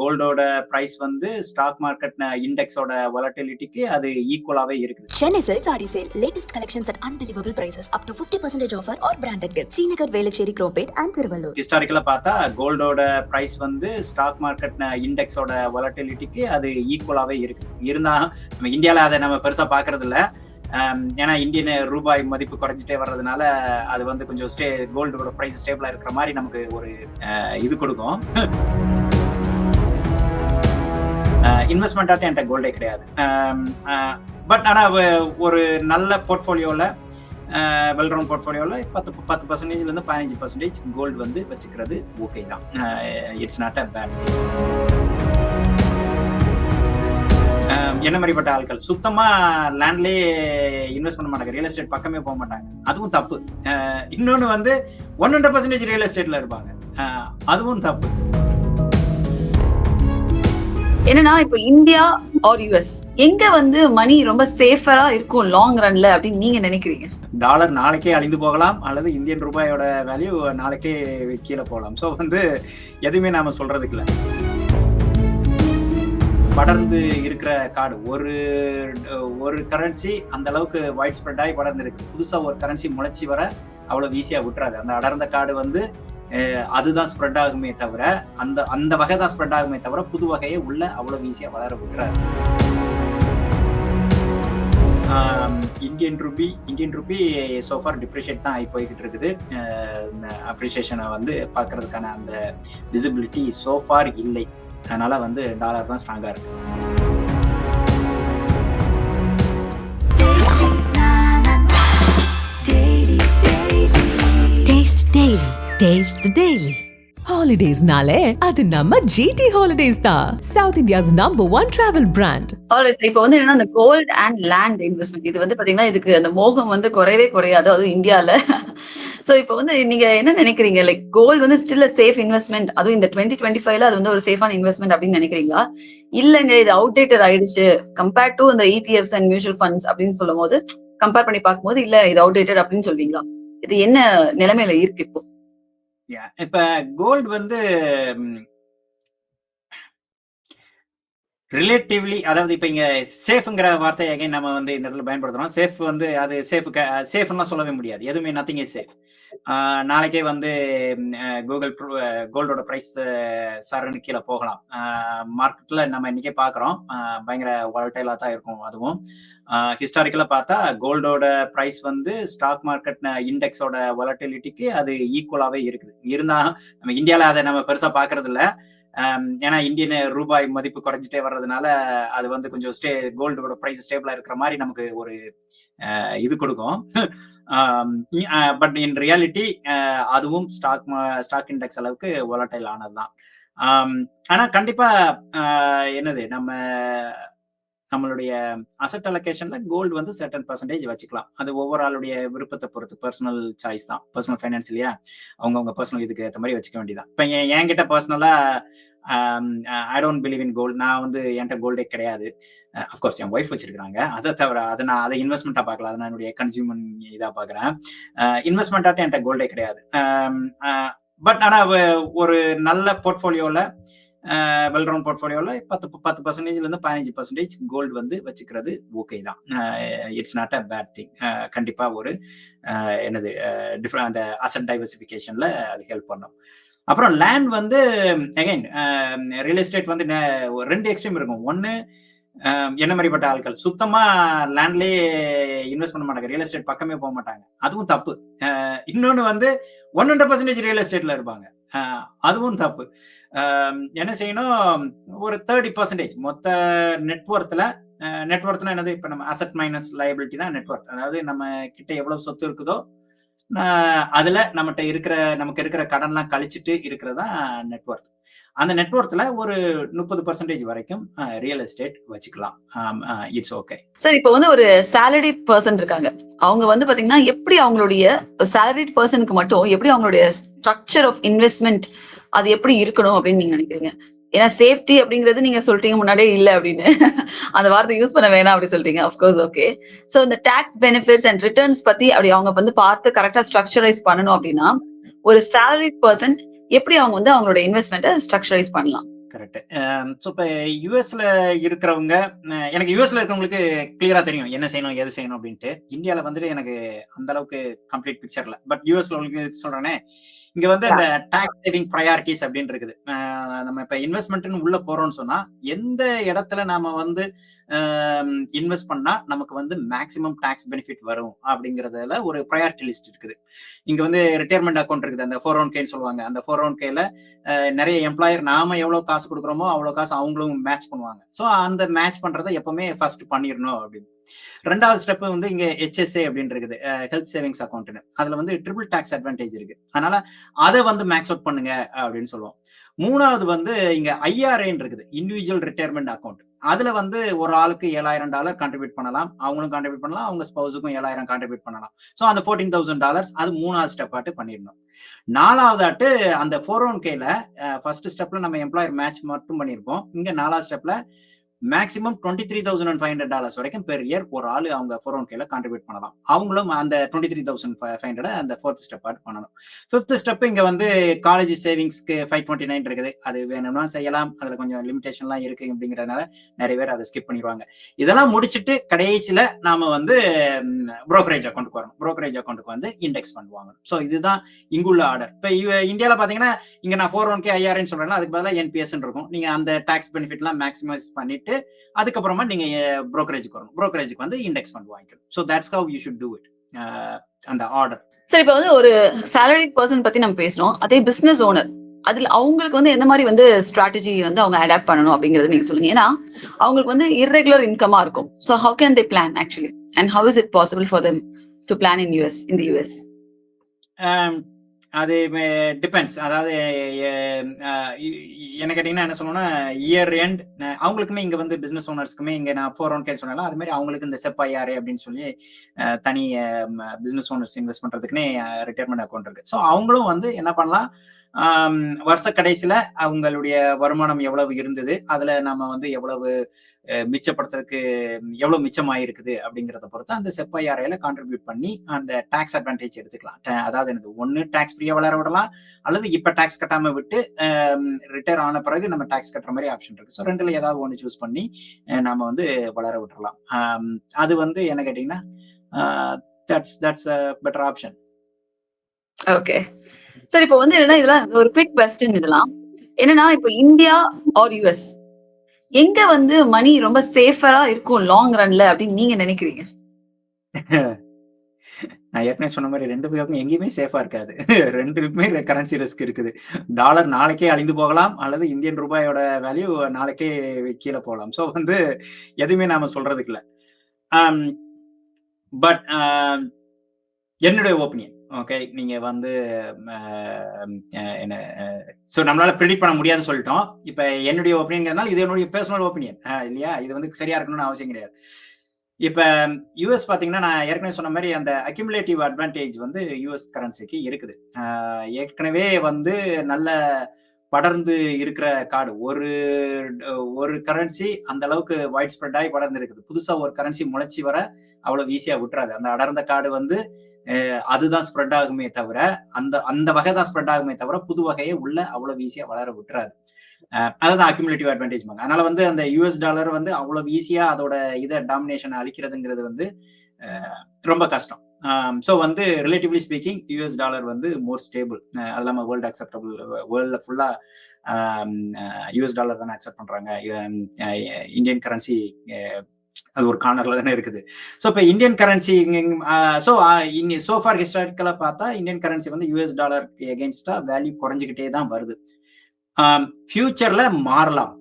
கோல்டோட price வந்து stock market இண்டெக்ஸோட வொலட்டிலிட்டிக்கு அது ஈக்குவலாவே இருக்குது Chennai Silk Saree Sale. Latest collections at unbelievable prices. Up to 50% offer or branded gifts. Srinagar, Velachery, Cropate and Thiruvallur. Historically பார்த்தா கோல்டோட பிரைஸ் வந்து ஸ்டாக் மார்க்கெட் இண்டெக்ஸோட வொலட்டிலிட்டிக்கு அது ஈக்குவலாவே இருக்கு இருந்தா நம்ம இந்தியால அதை நம்ம பெருசா பாக்குறது இல்ல ஏன்னா இந்தியன் ரூபாய் மதிப்பு குறைஞ்சிட்டே வர்றதுனால அது வந்து கொஞ்சம் ஸ்டே கோல்டோட பிரைஸ் ஸ்டேபிளா இருக்கிற மாதிரி நமக்கு ஒரு இது கொடுக்கும் இன்வெஸ்ட்மெண்ட்டாக என்கிட்ட கோல்டே கிடையாது. பட் ஆனால் ஒரு நல்ல போர்ட்ஃபோலியோவில் வெல்ரவுண்ட் போர்ட்ஃபோலியோவில் பத்து பத்து பர்சன்டேஜ்லேருந்து பதினஞ்சு பர்சன்டேஜ் கோல்டு வந்து வச்சுக்கிறது ஓகே தான். இட்ஸ் நாட் அ பேட் என்ன மாதிரிப்பட்ட ஆட்கள்? சுத்தமாக லேண்ட்லேயே இன்வெஸ்ட் பண்ண மாட்டாங்க. ரியல் எஸ்டேட் பக்கமே போக மாட்டாங்க. அதுவும் தப்பு. இன்னொன்று வந்து ஒன் ஹண்ட்ரட் பர்சன்டேஜ் ரியல் எஸ்டேட்டில் இருப்பாங்க. அதுவும் தப்பு. என்னன்னா இப்போ இந்தியா ஆர் யூஎஸ் எங்க வந்து மணி ரொம்ப சேஃபரா இருக்கும் லாங் ரன்ல அப்படின்னு நீங்க நினைக்கிறீங்க? டாலர் நாளைக்கே அழிந்து போகலாம் அல்லது இந்தியன் ரூபாயோட வேல்யூ நாளைக்கே கீழே போகலாம். ஸோ வந்து எதுவுமே நாம சொல்றதுக்கு இல்லை படர்ந்து இருக்கிற கார்டு ஒரு ஒரு கரன்சி அந்த அளவுக்கு வைட் ஸ்ப்ரெட் ஆகி படர்ந்து இருக்கு. புதுசா ஒரு கரன்சி முளைச்சி வர அவ்வளவு ஈஸியா விட்டுறாது. அந்த அடர்ந்த கார்டு வந்து அதுதான் ஸ்ப்ரெட் ஆகுமே தவிர அந்த அந்த வகை தான் ஸ்ப்ரெட் ஆகுமே தவிர புது வகையை உள்ள அவ்வளவு ஈஸியாக வளர விட்டுறாது. Indian rupee Indian rupee so far depreciate தான் ஆகி போய்கிட்டு இருக்குது. அப்ரிஷியேஷனை வந்து பார்க்கறதுக்கான அந்த விசிபிலிட்டி சோஃபார் இல்லை. அதனால வந்து டாலர் தான் ஸ்ட்ராங்காக இருக்கு. Taste Daily. Taste the Daily. Holidays-நாலே அது நம்ம GT Holidays தான் South India's number one travel brand. Always இப்போ வந்து என்னன்னா அந்த கோல்ட் அண்ட் லேண்ட் இன்வெஸ்ட்மெண்ட் இது வந்து பாத்தீங்கன்னா இதுக்கு அந்த மோகம் வந்து குறையவே குறையாது அதுவும் இந்தியால சோ இப்போ வந்து நீங்க என்ன நினைக்கிறீங்க லைக் கோல்டு வந்து ஸ்டில் சேஃப் இன்வெஸ்ட்மெண்ட் அதுவும் இந்த டுவெண்ட்டி டுவெண்ட்டி ஃபைவ்ல அது வந்து ஒரு சேஃபான இன்வெஸ்ட்மெண்ட் அப்படின்னு நினைக்கிறீங்களா இல்லங்க இது அவுடேட்டட் ஆயிடுச்சு கம்பேர்ட் டு இந்த இடிஎஃப்ஸ் அண்ட் மியூச்சுவல் ஃபண்ட்ஸ் அப்படின்னு சொல்லும் போது கம்பேர் பண்ணி பார்க்கும்போது இல்ல இது அவுடேட்டட் அப்படின்னு சொல்வீங்களா இது என்ன நிலைமையில இருக்கு இப்போ. இப்ப கோல்டு வந்து ரிலேட்டிவ்லி அதாவது இப்போ இங்கே சேஃப்ங்கிற வார்த்தையை அகைன் நம்ம வந்து இந்த இடத்துல பயன்படுத்துகிறோம் சேஃப் வந்து அது சேஃப் சேஃப்னா சொல்லவே முடியாது. எதுவுமே நத்திங் இஸ் சேஃப் நாளைக்கே வந்து கூகுள் கோல்டோட ப்ரைஸ் சரன்னு கீழே போகலாம். மார்க்கெட்டில் நம்ம இன்றைக்கே பார்க்குறோம் பயங்கர வால்டைலாக தான் இருக்கும் அதுவும். ஹிஸ்டாரிக்கலாக பார்த்தா கோல்டோட ப்ரைஸ் வந்து ஸ்டாக் மார்க்கெட் இண்டெக்ஸோட வாலட்டிலிட்டிக்கு அது ஈக்குவலாகவே இருக்குது. இருந்தாலும் நம்ம இந்தியாவில் அதை நம்ம பெருசாக பாக்குறது ஏன்னா இந்தியன் ரூபாய் மதிப்பு குறைஞ்சிட்டே வர்றதுனால அது வந்து கொஞ்சம் ஸ்டே கோல்டோட ப்ரைஸ் ஸ்டேபிளா இருக்கிற மாதிரி நமக்கு ஒரு இது கொடுக்கும். பட் இன் ரியாலிட்டி அதுவும் ஸ்டாக் ஸ்டாக் இண்டெக்ஸ் அளவுக்கு ஒலாட்டைல் ஆனதுதான். ஆனா கண்டிப்பா என்னது நம்ம நம்மளுடைய அசட் அலோகேஷன்ல கோல்டு வந்து சர்டன் பர்சன்டேஜ் வச்சுக்கலாம். அது ஒவ்வொரு ஆளுடைய விருப்பத்தை பொறுத்து பர்சனல் சாய்ஸ் தான். பர்சனல் ஃபைனான்ஸ் இல்லையா? அவங்கவுங்க பர்சனல் இதுக்கு ஏற்ற மாதிரி வச்சுக்க வேண்டியதான் இப்போ என்கிட்ட பர்சனலா I don't believe in gold நான் வந்து என்கிட்ட கோல்டே கிடையாது. அஃப்கோர்ஸ் என் ஒய்ஃப் வச்சிருக்காங்க அதை தவிர அதை நான் அதை இன்வெஸ்ட்மெண்ட்டாக பார்க்கல. அதை நான் என்னுடைய கன்சியூமன் இதாக பார்க்குறேன். இன்வெஸ்ட்மெண்ட்டாட்டும் என்கிட்ட கோல்டே கிடையாது. பட் ஆனால் ஒரு நல்ல போர்ட்ஃபோலியோவில் வெல் ரவுண்ட் போர்ட்ஃபோலியோவில் பத்து பத்து பர்சன்டேஜ்லேருந்து பதினஞ்சு பர்சன்டேஜ் கோல்டு வந்து வச்சுக்கிறது ஓகே தான். It's not a bad thing கண்டிப்பாக ஒரு என்னது டிஃப்ரெண்ட் அந்த அசட் டைவர்சிஃபிகேஷனில் அது ஹெல்ப் பண்ணும். அப்புறம் லேண்ட் வந்து அகைன் ரியல் எஸ்டேட் வந்து ஒரு ரெண்டு எக்ஸ்ட்ரீம் இருக்கும். ஒன்று என்ன மாதிரிப்பட்ட ஆட்கள்? சுத்தமா லேண்ட்லயே இன்வெஸ்ட் பண்ண மாட்டாங்க. ரியல் எஸ்டேட் பக்கமே போக மாட்டாங்க. அதுவும் தப்பு. இன்னொன்னு வந்து ஒன் ஹண்ட்ரட் பர்சன்டேஜ் ரியல் எஸ்டேட்ல இருப்பாங்க. அதுவும் தப்பு. என்ன செய்யணும்? ஒரு தேர்ட்டி பர்சன்டேஜ் மொத்த நெட்ஒர்த்தில் நெட்ஒர்க்னா என்னது? இப்போ நம்ம அசட் மைனஸ் லயபிலிட்டி தான் நெட்ஒர்க் அதாவது நம்ம கிட்ட எவ்வளவு சொத்து இருக்குதோ அதுல நம்மகிட்ட இருக்கிற நமக்கு இருக்கிற கடன்லாம் கழிச்சிட்டு இருக்கிறதா நெட்ஒர்க் அந்த நெட்ஒர்க்ல ஒரு முப்பது பர்சன்டேஜ் வரைக்கும் ரியல் எஸ்டேட் வச்சுக்கலாம். இட்ஸ் ஓகே சார் இப்போ வந்து ஒரு சேலரி பர்சன் இருக்காங்க. அவங்க வந்து பாத்தீங்கன்னா எப்படி அவங்களுடைய salaried பர்சனுக்கு மட்டும் எப்படி அவங்களுடைய ஸ்ட்ரக்சர் ஆஃப் இன்வெஸ்ட்மெண்ட் அது எப்படி இருக்கணும் அப்படின்னு நீங்க நினைக்கிறீங்க? ஏன்னா சேஃப்டி அப்படிங்கிறது நீங்க சொல்லிட்டீங்க முன்னாடியே இல்ல அப்படின்னு. அந்த வார்த்தை யூஸ் பண்ண வேணாம் அப்படி சொல்லிட்டீங்க அஃப்கோர்ஸ் ஓகே சோ இந்த டாக்ஸ் பெனிஃபிட்ஸ் அண்ட் ரிட்டர்ன்ஸ் பத்தி அப்படி அவங்க வந்து பார்த்து கரெக்டா ஸ்ட்ரக்சரைஸ் பண்ணணும் அப்படின்னா ஒரு சேலரி பர்சன் எப்படி அவங்க வந்து அவங்களோட இன்வெஸ்ட்மெண்ட்டை ஸ்ட்ரக்சரைஸ் பண்ணலாம்? கரெக்ட் ஸோ இப்போ யூஎஸ்ல இருக்கிறவங்க எனக்கு யூஎஸ்ல இருக்கிறவங்களுக்கு கிளியரா தெரியும் என்ன செய்யணும் எது செய்யணும் அப்படின்ட்டு. இந்தியாவில் வந்துட்டு எனக்கு அந்த அளவுக்கு கம்ப்ளீட் பிக்சர் இல்லை. பட் யூஎஸ்ல உங்களுக்கு சொல்றேனே இங்க வந்து அந்த டாக்ஸ் சேவிங் ப்ரையாரிட்டிஸ் அப்படின்னு இருக்குது. நம்ம இப்போ இன்வெஸ்ட்மெண்ட்னு உள்ள போறோம்னு சொன்னா எந்த இடத்துல நாம வந்து இன்வெஸ்ட் பண்ணா நமக்கு வந்து மேக்ஸிமம் டாக்ஸ் பெனிஃபிட் வரும் அப்படிங்கறதுல ஒரு ப்ரையாரிட்டி லிஸ்ட் இருக்குது. இங்க வந்து ரிட்டையர்மெண்ட் அக்கௌண்ட் இருக்குது. அந்த ஃபோர் ஒன் கேன்னு சொல்லுவாங்க. அந்த ஃபோர் ஒன் கேல நிறைய எம்ப்ளாயர் நாம எவ்வளவு காசு கொடுக்குறோமோ அவ்வளவு காசு அவங்களும் மேட்ச் பண்ணுவாங்க. ஸோ அந்த மேட்ச் பண்றதை எப்பவுமே ஃபர்ஸ்ட் பண்ணிடணும் அப்படின்னு. ரெண்டாவது ஸ்டெப் வந்து இங்க ஹெச்எஸ்ஏ அப்படின்னு இருக்குது. ஹெல்த் சேவிங்ஸ் அக்கௌண்ட்னு அதுல வந்து ட்ரிபிள் டாக்ஸ் அட்வான்டேஜ் இருக்கு. அதனால அதை வந்து மேக்ஸ் அவுட் பண்ணுங்க அப்படின்னு சொல்லுவோம். மூணாவது வந்து இங்க ஐஆர்ஏன்னு இருக்குது. இண்டிவிஜுவல் ரிட்டையர்மெண்ட் அக்கௌண்ட் அதுல வந்து ஒரு ஆளுக்கு ஏழாயிரம் டாலர் கான்ட்ரிபியூட் பண்ணலாம். அவங்களும் கான்ட்ரிபியூட் பண்ணலாம். அவங்க ஸ்பௌஸுக்கும் ஏழாயிரம் கான்ட்ரிபியூட் பண்ணலாம். ஸோ அந்த ஃபோர்டீன் தௌசண்ட் டாலர்ஸ் அது மூணாவது ஸ்டெப் ஆட்டு பண்ணிடணும். நாலாவது ஆட்டு அந்த ஃபோர் ஒன் கேல ஃபர்ஸ்ட் ஸ்டெப்ல நம்ம எம்ப்ளாயர் மேட்ச் மட்டும் பண்ணியிருப்போம் இங்க நாலாவது ஸ்டெப்ல maximum twenty three thousand and five hundred dollars வரைக்கும் பெர் இயர் ஒரு ஆள் அவங்க ஃபோர் ஒன் கேல கான்ட்ரிபியூட் பண்ணலாம். அவங்களும் அந்த twenty three thousand five hundred அந்த ஃபோர்த் ஸ்டெப் ஆட் பண்ணணும். ஃபிஃப்த் ஸ்டெப் இங்க வந்து காலேஜ் சேவிங்ஸ்க்கு ஃபைவ் டுவெண்ட்டி நைன் இருக்குது. அது வேணும்னா செய்யலாம். அதுல கொஞ்சம் லிமிடேஷன்லாம் இருக்கு அப்படிங்கிறதுனால நிறைய பேர் அதை ஸ்கிப் பண்ணிடுவாங்க. இதெல்லாம் முடிச்சுட்டு கடைசியில நாம வந்து ப்ரோக்கரேஜ் அக்கௌண்ட்டுக்கு வரணும். ப்ரோக்கரேஜ் அக்கௌண்ட்டுக்கு வந்து இண்டெக்ஸ் ஃபண்ட் வாங்கணும். ஸோ இதுதான் இங்குள்ள ஆர்டர் இப்போ இந்தியாவில் பார்த்தீங்கன்னா இங்க நான் ஃபோர் ஒன் கே ஐஆர்ன்னு சொல்கிறேன்னா அதுக்கு பதிலாக என்பிஎஸ் இருக்கும். நீங்க அந்த டாக்ஸ் பெனிஃபிட்லாம் மேக்ஸிமைஸ் பண்ணிட்டு அதுக்கப்புறமா நீங்க புரோக்கரேஜுக்கு வரணும். புரோக்கரேஜுக்கு வந்து இண்டெக்ஸ் ஃபண்ட் வாங்கிக்கணும். So that's how you should do it அந்த ஆர்டர் சரி இப்போ வந்து ஒரு salaried பர்சன் பத்தி நம்ம பேசுறோம். அதே பிசினஸ் ஓனர் அதுல அவங்களுக்கு வந்து எந்த மாதிரி வந்து ஸ்ட்ராட்டஜி வந்து அவங்க அடாப்ட் பண்ணணும் அப்படிங்கறது நீங்க சொல்லுங்க. ஏன்னா அவங்களுக்கு வந்து irregular இன்கமா இருக்கும். So how can they plan actually and how is it possible for them to plan in US in the US அது டிபெண்ட்ஸ் அதாவது என்ன கேட்டீங்கன்னா என்ன சொல்லணும்னா இயர் எண்ட் அவங்களுக்குமே இங்க வந்து பிசினஸ் ஓனர்ஸ்க்குமே இங்க நான் ஃபோர் ஒன் கே சொன்னாலும் அது மாதிரி அவங்களுக்கு இந்த செப் ஐஆர்ஏ அப்படின்னு சொல்லி தனி பிசினஸ் ஓனர்ஸ் இன்வெஸ்ட் பண்றதுக்குன்னே ரிட்டையர்மெண்ட் அக்கௌண்ட் இருக்கு. ஸோ அவங்களும் வந்து என்ன பண்ணலாம் வருஷ கடைசியில அவங்களுடைய வருமானம் எவ்வளவு இருந்தது? அதுல நம்ம வந்து எவ்வளவு மிச்சப்படுத்துறதுக்கு எவ்வளவு மிச்சமாயிருக்குது அப்படிங்கிறத பொறுத்து அந்த செப்ஐஆர்ஐல கான்ட்ரிபியூட் பண்ணி அந்த டாக்ஸ் அட்வான்டேஜ் எடுத்துக்கலாம். அதாவது எனது ஒன்னு டாக்ஸ் ஃப்ரீயா வளர விடலாம். அல்லது இப்ப டாக்ஸ் கட்டாம விட்டு ரிட்டையர் ஆன பிறகு நம்ம டாக்ஸ் கட்டுற மாதிரி ஆப்ஷன் இருக்கு. ஸோ ரெண்டுல ஏதாவது ஒன்று சூஸ் பண்ணி நாம வந்து வளர விட்டுறலாம். அது வந்து என்ன கேட்டீங்கன்னா that's that's better option okay சரி இப்போ வந்து என்னன்னா இதெல்லாம் ஒரு குவிக் கொஸ்டின் இதெல்லாம். என்னன்னா இப்போ இந்தியா ஆர் யூஎஸ் எங்க வந்து மணி ரொம்ப சேஃபரா இருக்கும் லாங் ரன்ல அப்படின்னு நீங்க நினைக்கிறீங்க? நான் ஏற்கனவே சொன்ன மாதிரி ரெண்டு பேருக்கும் எங்கேயுமே சேஃபா இருக்காது. ரெண்டுக்குமே கரன்சி ரிஸ்க் இருக்குது. டாலர் நாளைக்கே அழிந்து போகலாம் அல்லது இந்தியன் ரூபாயோட வேல்யூ நாளைக்கே கீழே போகலாம். ஸோ வந்து எதுவுமே நாம சொல்றதுக்கு இல்லை. பட் um, um, என்னுடைய ஒப்பீனியன் ஓகே நீங்க வந்து என்ன ஸோ நம்மளால ப்ரிடிக் பண்ண முடியாதுன்னு சொல்லிட்டோம். இப்போ என்னுடைய ஒப்பீனியங்கிறதுனால இது என்னுடைய பர்சனல் ஒப்பீனியன் இல்லையா? இது வந்து சரியா இருக்கணும்னு அவசியம் கிடையாது. இப்போ யூஎஸ் பார்த்தீங்கன்னா நான் ஏற்கனவே சொன்ன மாதிரி அந்த அக்யூமுலேட்டிவ் அட்வான்டேஜ் வந்து யூஎஸ் கரன்சிக்கு இருக்குது. ஏற்கனவே வந்து நல்ல படர்ந்து இருக்கிற கார்டு ஒரு ஒரு கரன்சி அந்த அளவுக்கு வைட் ஸ்ப்ரெட் ஆகி படர்ந்து இருக்குது. புதுசாக ஒரு கரன்சி முளைச்சி வர அவ்வளவு ஈஸியாக விட்டுறாது. அந்த அடர்ந்த கார்டு வந்து அதுதான் ஸ்ப்ரெட் ஆகுமே தவிர அந்த அந்த வகை தான் ஸ்ப்ரெட் ஆகுமே தவிர புது வகையை உள்ள அவ்வளவு ஈஸியா வளர விட்டுறாது. அஹ் அக்யூமுலேட்டிவ் அட்வான்டேஜ் அதனால வந்து அந்த யூஎஸ் டாலர் வந்து அவ்வளவு ஈஸியா அதோட இதை டாமினேஷன் அழிக்கிறதுங்கிறது வந்து ரொம்ப கஷ்டம். ஸோ வந்து ரிலேட்டிவ்லி ஸ்பீக்கிங் யூஎஸ் டாலர் வந்து மோர் ஸ்டேபிள் அது இல்லாமல் வேர்ல்டு அக்செப்டபிள் வேர்ல்டில் ஃபுல்லாக யூஎஸ் டாலர் தானே அக்செப்ட் பண்ணுறாங்க இந்தியன் கரன்சி அது ஒரு கார்னர்ல தானே இருக்குது. ஸோ இப்போ Indian currency so so far ஹிஸ்டாரிக்கலாக பார்த்தா இந்தியன் கரன்சி வந்து யூஎஸ் டாலர் எகென்ஸ்டா வேல்யூ குறைஞ்சிக்கிட்டே தான் வருது. ஃபியூச்சர்ல மாறலாம்.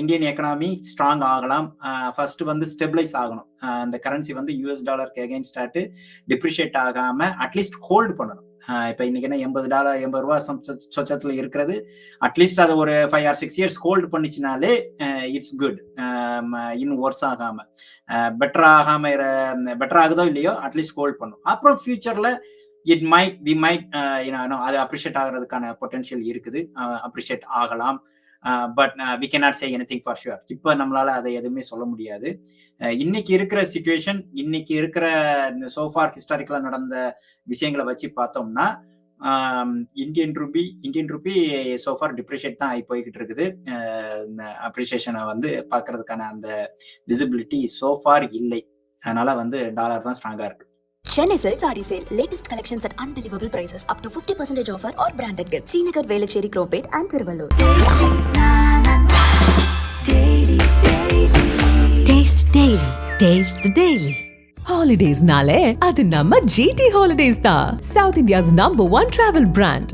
இந்தியன் எக்கனாமி ஸ்ட்ராங் ஆகலாம். ஃபர்ஸ்ட் வந்து ஸ்டெபிளைஸ் ஆகணும். அந்த கரன்சி வந்து யூஎஸ் டாலருக்கு எகென்ஸ்டாட்டு டிப்ரிஷியேட் ஆகாம அட்லீஸ்ட் ஹோல்டு பண்ணணும். இப்போ இன்னைக்கு என்ன எண்பது டாலர் எண்பது ரூபா சொச்சத்தில் இருக்கிறது. அட்லீஸ்ட் அதை ஒரு five or six years hold பண்ணிச்சுனாலே it's good இன்னும் ஒர்ஸ் ஆகாம. பெட்டர் ஆகாம பெட்டர் ஆகுதோ இல்லையோ அட்லீஸ்ட் ஹோல்ட் பண்ணும். அப்புறம் ஃபியூச்சர்ல இட் மைட் வி மைட் அது அப்ரிஷியேட் ஆகிறதுக்கான பொட்டன்ஷியல் இருக்குது. அப்ரிஷியேட் ஆகலாம். But we cannot say anything for sure இப்போ நம்மளால அதை எதுவுமே சொல்ல முடியாது. இன்னைக்கு இருக்கிற சுச்சுவேஷன் இன்னைக்கு இருக்கிற சோஃபார் ஹிஸ்டாரிக்கலாக நடந்த விஷயங்களை வச்சு பார்த்தோம்னா Indian rupee Indian rupee so far depreciate தான் ஆகி போய்கிட்டு இருக்குது. அப்ரிஷியேஷனை வந்து பார்க்கறதுக்கான அந்த விசிபிலிட்டி சோஃபார் இல்லை. அதனால வந்து டாலர் தான் ஸ்ட்ராங்காக இருக்கு. Chennai Silk Saree Sale. Latest collections at unbelievable prices. Up to 50% offer or branded gifts. Srinagar, Velachery, Cropate and Thiruvallur. Taste Daily. Taste the Daily. Holidays nale, அது நம்ம GT Holidays தான். South India's number one travel brand.